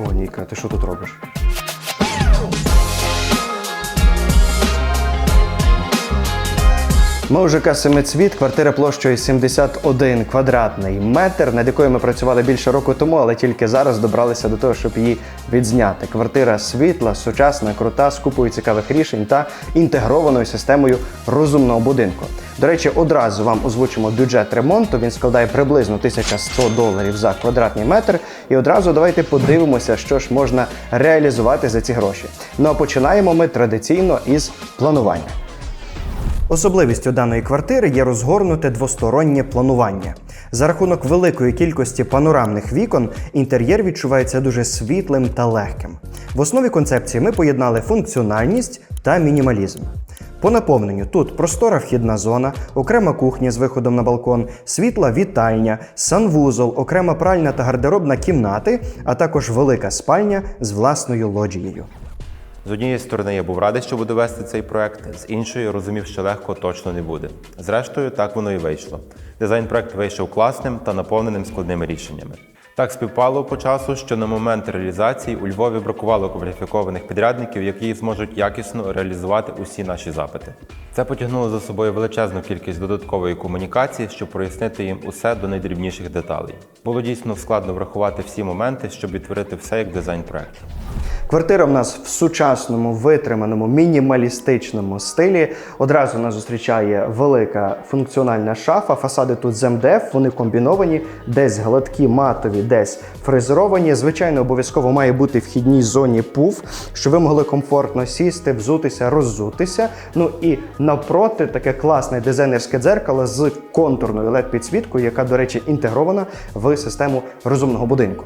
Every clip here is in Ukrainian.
О, Ніка, ти що тут робиш? Ми у ЖК Семицвіт, квартира площею 71 квадратний метр, над якою ми працювали більше року тому, але тільки зараз добралися до того, щоб її відзняти. Квартира світла, сучасна, крута, з купою цікавих рішень та інтегрованою системою розумного будинку. До речі, одразу вам озвучимо бюджет ремонту. Він складає приблизно 1100 доларів за квадратний метр. І одразу давайте подивимося, що ж можна реалізувати за ці гроші. Ну а починаємо ми традиційно із планування. Особливістю даної квартири є розгорнуте двостороннє планування. За рахунок великої кількості панорамних вікон інтер'єр відчувається дуже світлим та легким. В основі концепції ми поєднали функціональність та мінімалізм. По наповненню тут простора вхідна зона, окрема кухня з виходом на балкон, світла вітальня, санвузол, окрема пральна та гардеробна кімнати, а також велика спальня з власною лоджією. З однієї сторони, я був радий, що буду вести цей проект, з іншої розумів, що легко точно не буде. Зрештою, так воно і вийшло. Дизайн проект вийшов класним та наповненим складними рішеннями. Так співпало по часу, що на момент реалізації у Львові бракувало кваліфікованих підрядників, які зможуть якісно реалізувати усі наші запити. Це потягнуло за собою величезну кількість додаткової комунікації, щоб прояснити їм усе до найдрібніших деталей. Було дійсно складно врахувати всі моменти, щоб відтворити все як дизайн проект. Квартира в нас в сучасному, витриманому, мінімалістичному стилі. Одразу нас зустрічає велика функціональна шафа. Фасади тут з МДФ, вони комбіновані, десь гладкі, матові, десь фрезеровані. Звичайно, обов'язково має бути вхідній зоні пуф, щоб ви могли комфортно сісти, взутися, роззутися. Ну і навпроти таке класне дизайнерське дзеркало з контурною led підсвіткою яка, до речі, інтегрована в систему розумного будинку.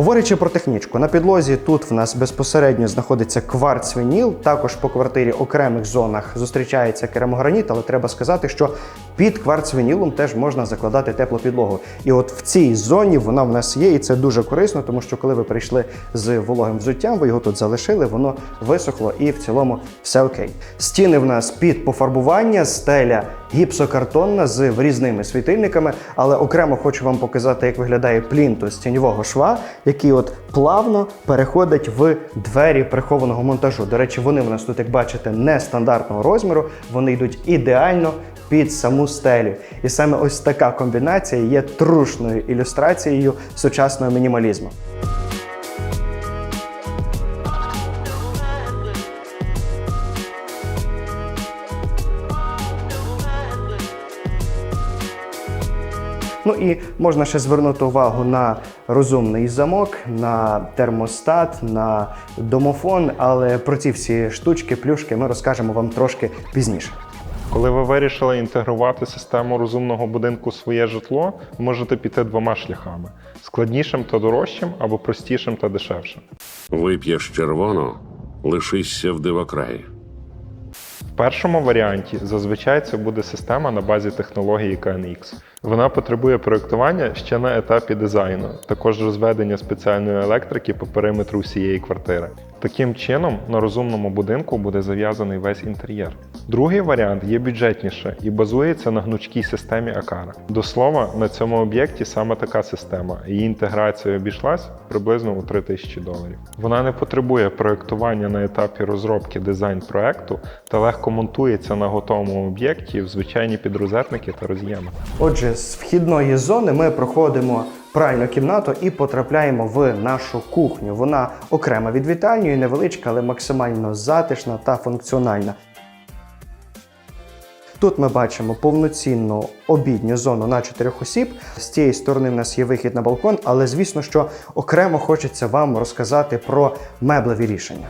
Говорячи про технічку, на підлозі тут в нас безпосередньо знаходиться кварц-вініл. Також по квартирі окремих зонах зустрічається керамограніт, але треба сказати, що під кварц-вінілом теж можна закладати теплу підлогу. І от в цій зоні вона в нас є, і це дуже корисно, тому що коли ви прийшли з вологим взуттям, ви його тут залишили, воно висохло і в цілому все окей. Стіни в нас під пофарбування, стеля гіпсокартонна з різними світильниками, але окремо хочу вам показати, як виглядає плінтус тіньового шва, який от плавно переходить в двері прихованого монтажу. До речі, вони в нас тут, як бачите, не стандартного розміру, вони йдуть ідеально під саму стелю. І саме ось така комбінація є трушною ілюстрацією сучасного мінімалізму. Ну і можна ще звернути увагу на розумний замок, на термостат, на домофон, але про ці всі штучки, плюшки ми розкажемо вам трошки пізніше. Коли ви вирішили інтегрувати систему розумного будинку в своє житло, можете піти двома шляхами: складнішим та дорожчим або простішим та дешевшим. Вип'єш червону, лишишся в дивокраї. Першому варіанті зазвичай це буде система на базі технології KNX. Вона потребує проєктування ще на етапі дизайну, також розведення спеціальної електрики по периметру всієї квартири. Таким чином, на розумному будинку буде зав'язаний весь інтер'єр. Другий варіант є бюджетніше і базується на гнучкій системі Акара. До слова, на цьому об'єкті саме така система. Її інтеграція обійшлась приблизно у 3000 доларів. Вона не потребує проєктування на етапі розробки дизайн проекту та легко монтується на готовому об'єкті в звичайні підрозетники та роз'єми. Отже, з вхідної зони ми проходимо пральну кімнату і потрапляємо в нашу кухню. Вона окрема від вітальні, невеличка, але максимально затишна та функціональна. Тут ми бачимо повноцінну обідню зону на чотирьох осіб. З цієї сторони в нас є вихід на балкон, але звісно, що окремо хочеться вам розказати про меблеві рішення.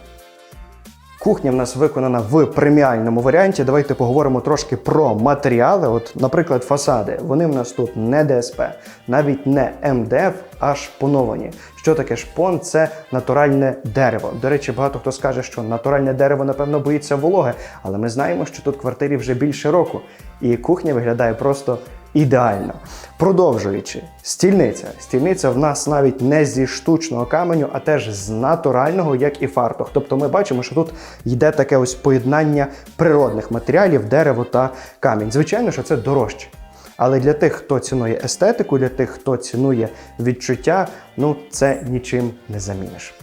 Кухня в нас виконана в преміальному варіанті. Давайте поговоримо трошки про матеріали. От, наприклад, фасади. Вони в нас тут не ДСП, навіть не МДФ, а шпоновані. Що таке шпон? Це натуральне дерево. До речі, багато хто скаже, що натуральне дерево, напевно, боїться вологи, але ми знаємо, що тут квартирі вже більше року, і кухня виглядає просто ідеально. Продовжуючи, стільниця. Стільниця в нас навіть не зі штучного каменю, а теж з натурального, як і фартух. Тобто ми бачимо, що тут йде таке ось поєднання природних матеріалів, дерево та камінь. Звичайно, що це дорожче. Але для тих, хто цінує естетику, для тих, хто цінує відчуття, ну це нічим не заміниш.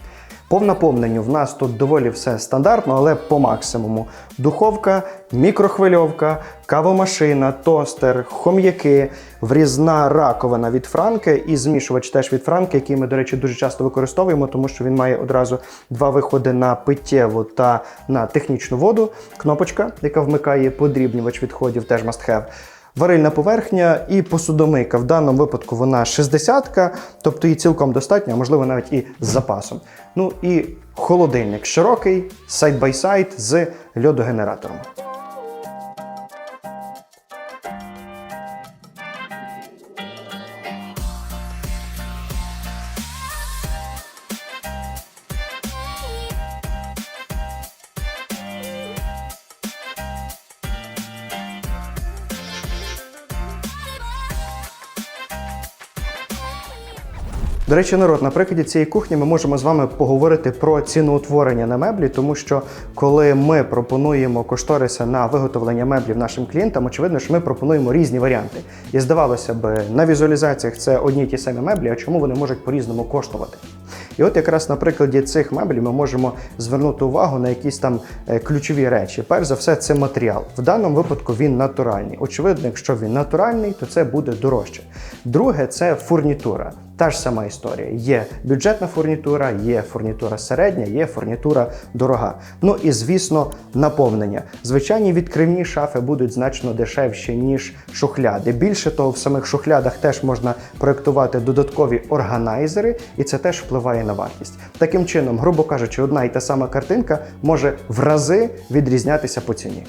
По наповненню в нас тут доволі все стандартно, але по максимуму. Духовка, мікрохвильовка, кавомашина, тостер, хом'яки, врізна раковина від франки і змішувач теж від франки, який ми, до речі, дуже часто використовуємо, тому що він має одразу два виходи на питтєву та на технічну воду. Кнопочка, яка вмикає подрібнювач відходів, теж must have. Варильна поверхня і посудомийка. В даному випадку вона 60-ка, тобто її цілком достатньо, а можливо навіть і з запасом. Ну і холодильник широкий, сайт-бай-сайт з льодогенератором. До речі, народ, на прикладі цієї кухні ми можемо з вами поговорити про ціноутворення на меблі, тому що коли ми пропонуємо кошториси на виготовлення меблів нашим клієнтам, очевидно, що ми пропонуємо різні варіанти. І здавалося б, на візуалізаціях це одні й ті самі меблі, а чому вони можуть по-різному коштувати? І от якраз на прикладі цих меблів ми можемо звернути увагу на якісь там е, ключові речі. Перш за все, це матеріал. В даному випадку він натуральний. Очевидно, якщо він натуральний, то це буде дорожче. Друге, це фурнітура. Та ж сама історія. Є бюджетна фурнітура, є фурнітура середня, є фурнітура дорога. Ну і звісно, наповнення. Звичайні відкривні шафи будуть значно дешевші, ніж шухляди. Більше того, в самих шухлядах теж можна проєктувати додаткові органайзери, і це теж впливає на вартість. Таким чином, грубо кажучи, одна і та сама картинка може в рази відрізнятися по ціні.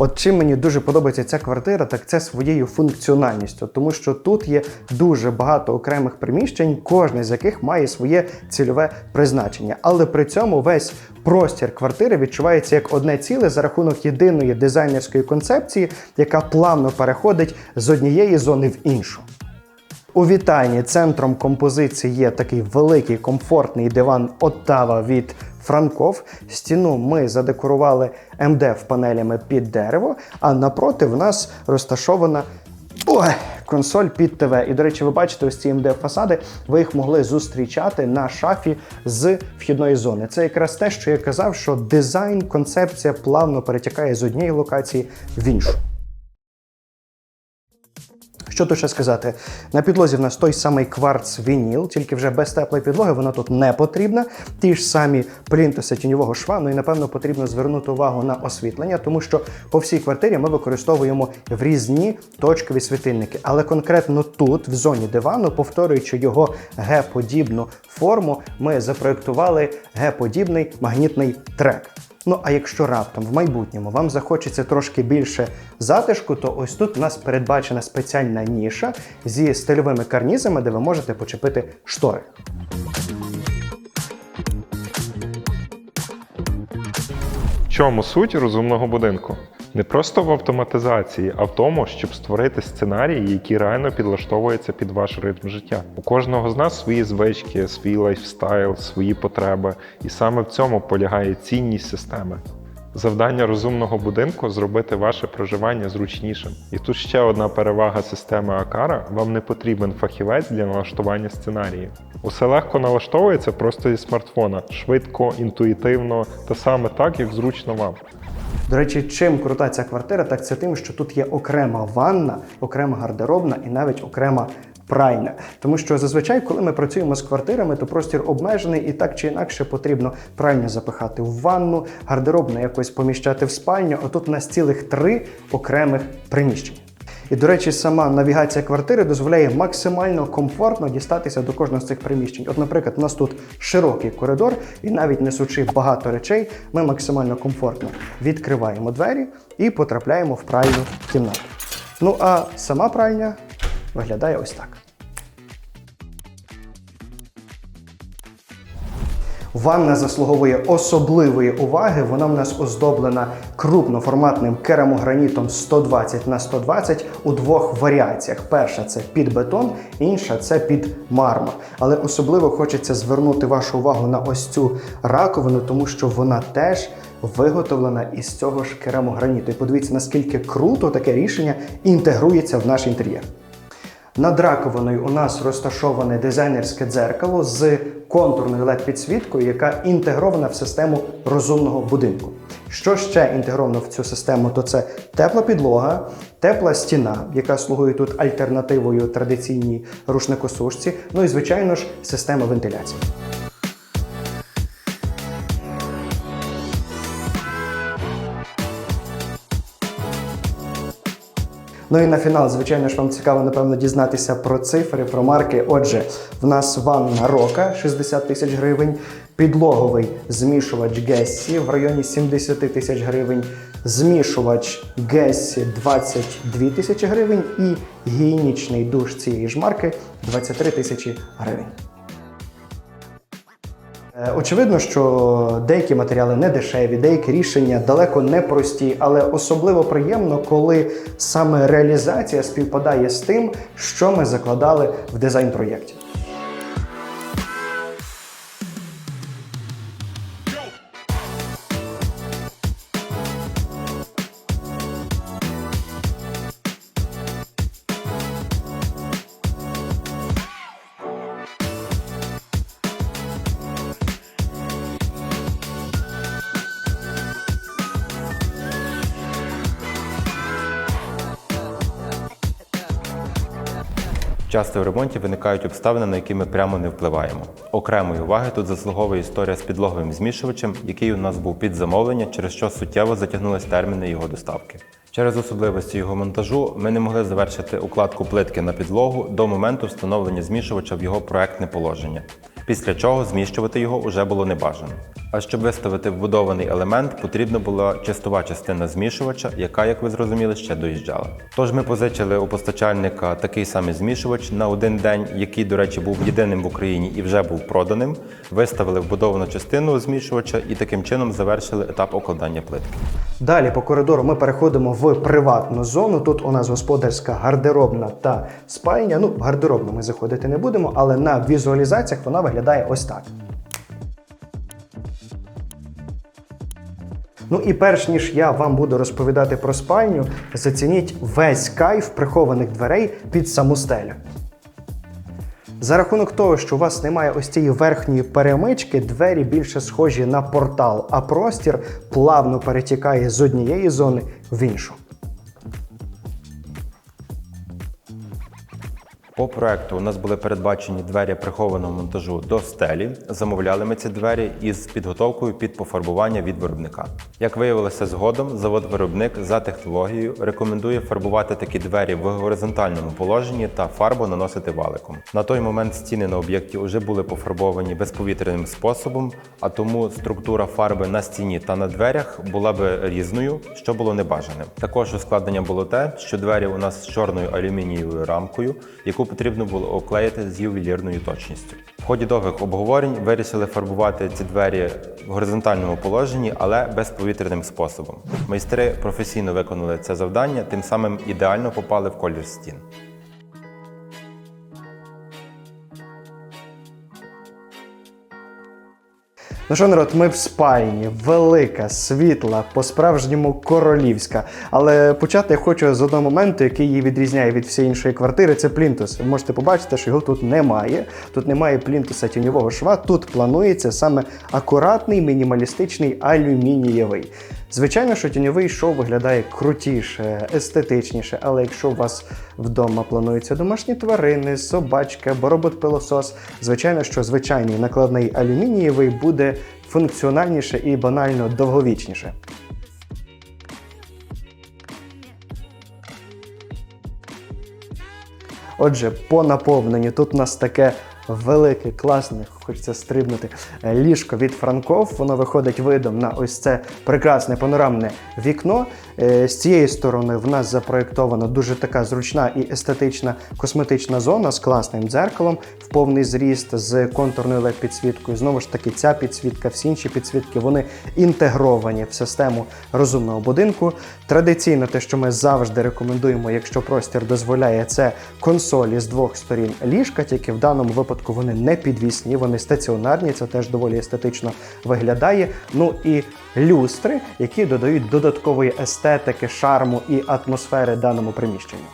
От чим мені дуже подобається ця квартира, так це своєю функціональністю, тому що тут є дуже багато окремих приміщень, кожне з яких має своє цільове призначення. Але при цьому весь простір квартири відчувається як одне ціле за рахунок єдиної дизайнерської концепції, яка плавно переходить з однієї зони в іншу. У вітальні центром композиції є такий великий комфортний диван Оттава від Франков. Стіну ми задекорували МДФ панелями під дерево, а напроти в нас розташована ой, консоль під ТВ. І, до речі, ви бачите ось ці МДФ фасади, ви їх могли зустрічати на шафі з вхідної зони. Це якраз те, що я казав, що дизайн, концепція плавно перетікає з однієї локації в іншу. Що тут ще сказати? На підлозі в нас той самий кварц вініл, тільки вже без теплої підлоги, вона тут не потрібна. Ті ж самі плінтуси тіньового шва. Ну і напевно потрібно звернути увагу на освітлення, тому що по всій квартирі ми використовуємо врізні точкові світильники. Але конкретно тут, в зоні дивану, повторюючи його Г-подібну форму, ми запроектували Г-подібний магнітний трек. Ну а якщо раптом в майбутньому вам захочеться трошки більше затишку, то ось тут у нас передбачена спеціальна ніша зі стильовими карнізами, де ви можете почепити штори. В чому суть розумного будинку? Не просто в автоматизації, а в тому, щоб створити сценарії, які реально підлаштовуються під ваш ритм життя. У кожного з нас свої звички, свій лайфстайл, свої потреби, і саме в цьому полягає цінність системи. Завдання розумного будинку зробити ваше проживання зручнішим. І тут ще одна перевага системи Акара: вам не потрібен фахівець для налаштування сценаріїв. Усе легко налаштовується просто зі смартфона, швидко, інтуїтивно та саме так, як зручно вам. До речі, чим крута ця квартира, так це тим, що тут є окрема ванна, окрема гардеробна і навіть окрема пральня. Тому що зазвичай, коли ми працюємо з квартирами, то простір обмежений і так чи інакше потрібно пральню запихати в ванну, гардеробну якось поміщати в спальню. А тут у нас цілих три окремих приміщення. І, до речі, сама навігація квартири дозволяє максимально комфортно дістатися до кожного з цих приміщень. От, наприклад, у нас тут широкий коридор, і навіть несучи багато речей, ми максимально комфортно відкриваємо двері і потрапляємо в пральну кімнату. Ну а сама пральня виглядає ось так. Ванна заслуговує особливої уваги. Вона в нас оздоблена крупноформатним керамогранітом 120 на 120 у двох варіаціях. Перша це під бетон, інша це під мармур. Але особливо хочеться звернути вашу увагу на ось цю раковину, тому що вона теж виготовлена із цього ж керамограніту. І подивіться, наскільки круто таке рішення інтегрується в наш інтер'єр. Над раковиною у нас розташоване дизайнерське дзеркало з контурною led підсвіткою яка інтегрована в систему розумного будинку. Що ще інтегровано в цю систему, то це тепла підлога, тепла стіна, яка слугує тут альтернативою традиційній рушникосушці, ну і звичайно ж система вентиляції. Ну і на фінал, звичайно ж, вам цікаво, напевно, дізнатися про цифри, про марки. Отже, в нас ванна Рока 60 тисяч гривень, підлоговий змішувач Гессі в районі 70 тисяч гривень, змішувач Гессі 22 тисячі гривень і гігієнічний душ цієї ж марки 23 тисячі гривень. Е, Очевидно, що деякі матеріали не дешеві, деякі рішення далеко не прості, але особливо приємно, коли саме реалізація співпадає з тим, що ми закладали в дизайн проєкті. Часто в ремонті виникають обставини, на які ми прямо не впливаємо. Окремої уваги тут заслуговує історія з підлоговим змішувачем, який у нас був під замовлення, через що суттєво затягнулись терміни його доставки. Через особливості його монтажу ми не могли завершити укладку плитки на підлогу до моменту встановлення змішувача в його проектне положення, після чого зміщувати його уже було небажано. А щоб виставити вбудований елемент, потрібна була чистова частина змішувача, яка, як ви зрозуміли, ще доїжджала. Тож ми позичили у постачальника такий самий змішувач на один день, який, до речі, був єдиним в Україні і вже був проданим. Виставили вбудовану частину змішувача і таким чином завершили етап окладання плитки. Далі по коридору ми переходимо в приватну зону. Тут у нас господарська гардеробна та спальня. Ну, в гардеробну ми заходити не будемо, але на візуалізаціях вона виглядає ось так. Ну і перш ніж я вам буду розповідати про спальню, зацініть весь кайф прихованих дверей під саму стелю. За рахунок того, що у вас немає ось цієї верхньої перемички, двері більше схожі на портал, а простір плавно перетікає з однієї зони в іншу. По проекту у нас були передбачені двері прихованого монтажу до стелі. Замовляли ми ці двері із підготовкою під пофарбування від виробника. Як виявилося згодом, завод-виробник за технологією рекомендує фарбувати такі двері в горизонтальному положенні та фарбу наносити валиком. На той момент стіни на об'єкті вже були пофарбовані безповітряним способом, а тому структура фарби на стіні та на дверях була би різною, що було небажаним. Також ускладнення було те, що двері у нас з чорною алюмінієвою рамкою, яку потрібно було оклеїти з ювелірною точністю. В ході довгих обговорень вирішили фарбувати ці двері в горизонтальному положенні, але безповітряним способом. Майстри професійно виконали це завдання, тим самим ідеально попали в колір стін. Ну що, народ, ми в спальні, велика, світла, по-справжньому королівська. Але почати я хочу з одного моменту, який її відрізняє від всієї іншої квартири. Це плінтус. Ви можете побачити, що його тут немає. Тут немає плінтуса тіньового шва. Тут планується саме акуратний мінімалістичний алюмінієвий. Звичайно, що тіньовий шов виглядає крутіше, естетичніше, але якщо у вас вдома плануються домашні тварини, собачка, або робот-пилосос, звичайно, що звичайний накладний алюмінієвий буде функціональніше і банально довговічніше. Отже, по наповненню тут у нас таке велике, класне, хочеться стрибнути е, ліжко від Франков. Воно виходить видом на ось це прекрасне панорамне вікно. Е, З цієї сторони в нас запроєктована дуже така зручна і естетична косметична зона з класним дзеркалом. Повний зріст з контурною led підсвіткою. Знову ж таки, ця підсвітка, всі інші підсвітки вони інтегровані в систему розумного будинку. Традиційно, те, що ми завжди рекомендуємо, якщо простір дозволяє, це консолі з двох сторін ліжка, тільки в даному випадку вони не підвісні, вони стаціонарні. Це теж доволі естетично виглядає. Ну і люстри, які додають додаткової естетики, шарму і атмосфери даному приміщенню.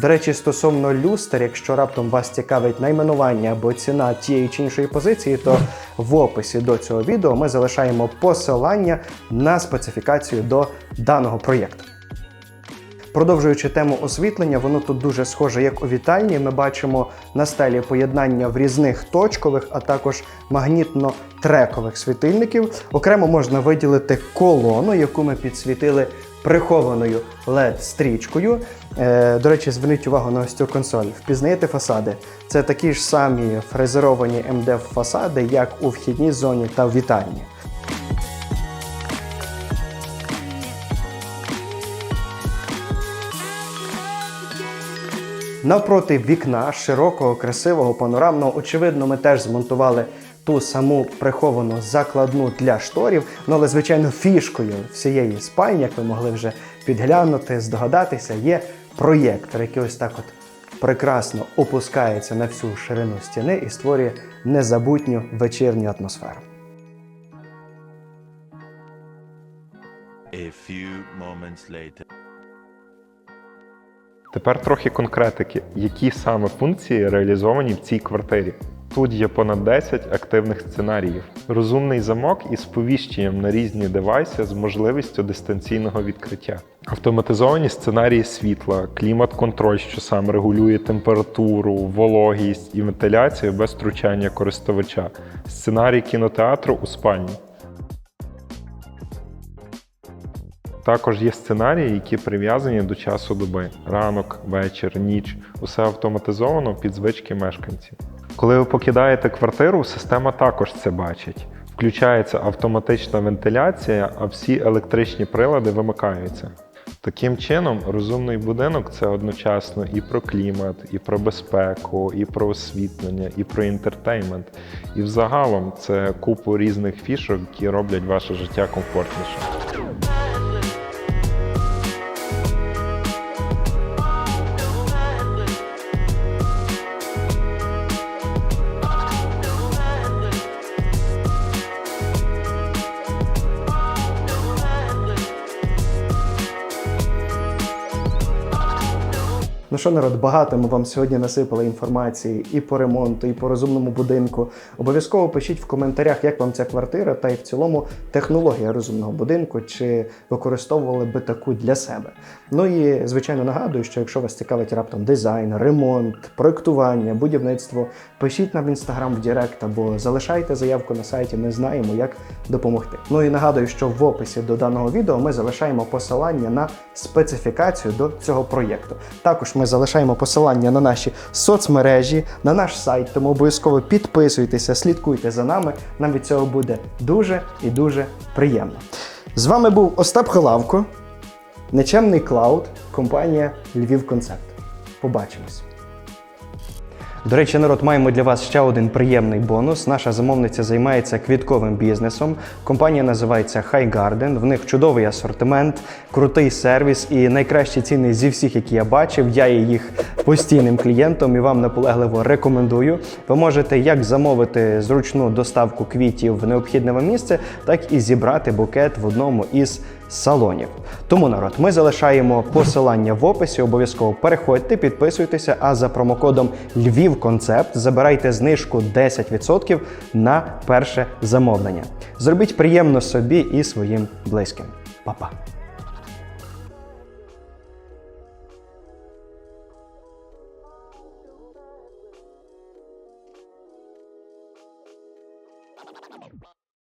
До речі, стосовно люстр, якщо раптом вас цікавить найменування або ціна тієї чи іншої позиції, то в описі до цього відео ми залишаємо посилання на специфікацію до даного проєкту. Продовжуючи тему освітлення, воно тут дуже схоже, як у вітальні. Ми бачимо на стелі поєднання в різних точкових, а також магнітно-трекових світильників. Окремо можна виділити колону, яку ми підсвітили прихованою LED-стрічкою. Е, до речі, зверніть увагу на ось цю консоль. Впізнаєте фасади? Це такі ж самі фрезеровані МДФ фасади, як у вхідній зоні та в вітальні. Навпроти вікна широкого, красивого, панорамного, очевидно, ми теж змонтували ту саму приховану закладну для шторів. Ну, але, звичайно, фішкою всієї спальні, як ви могли вже підглянути, здогадатися, є проєктор, який ось так от прекрасно опускається на всю ширину стіни і створює незабутню вечірню атмосферу. A few moments later. Тепер трохи конкретики, які саме функції реалізовані в цій квартирі. Тут є понад 10 активних сценаріїв. Розумний замок із сповіщенням на різні девайси з можливістю дистанційного відкриття. Автоматизовані сценарії світла, клімат-контроль, що сам регулює температуру, вологість і вентиляцію без втручання користувача. Сценарій кінотеатру у спальні. Також є сценарії, які прив'язані до часу доби: ранок, вечір, ніч. Усе автоматизовано під звички мешканців. Коли ви покидаєте квартиру, система також це бачить. Включається автоматична вентиляція, а всі електричні прилади вимикаються. Таким чином, розумний будинок це одночасно і про клімат, і про безпеку, і про освітлення, і про інтертеймент. І взагалом це купу різних фішок, які роблять ваше життя комфортнішим. Ну що, народ, багато ми вам сьогодні насипали інформації і по ремонту, і по розумному будинку. Обов'язково пишіть в коментарях, як вам ця квартира, та й в цілому технологія розумного будинку, чи використовували би таку для себе. Ну і звичайно нагадую, що якщо вас цікавить раптом дизайн, ремонт, проектування, будівництво, пишіть нам в інстаграм в Директ або залишайте заявку на сайті. Ми знаємо, як допомогти. Ну і нагадую, що в описі до даного відео ми залишаємо посилання на специфікацію до цього проєкту. Також ми залишаємо посилання на наші соцмережі, на наш сайт, тому обов'язково підписуйтеся, слідкуйте за нами. Нам від цього буде дуже і дуже приємно. З вами був Остап Халавко, Нечемний Клауд, компанія Львів Концепт. Побачимось. До речі, народ, маємо для вас ще один приємний бонус. Наша замовниця займається квітковим бізнесом. Компанія називається High Garden. В них чудовий асортимент, крутий сервіс і найкращі ціни зі всіх, які я бачив. Я є їх постійним клієнтом і вам наполегливо рекомендую. Ви можете як замовити зручну доставку квітів в необхідне вам місце, так і зібрати букет в одному із салонів. Тому народ, ми залишаємо посилання в описі. Обов'язково переходьте, підписуйтеся. А за промокодом Львів Концепт забирайте знижку 10% на перше замовлення. Зробіть приємно собі і своїм близьким. Па-па!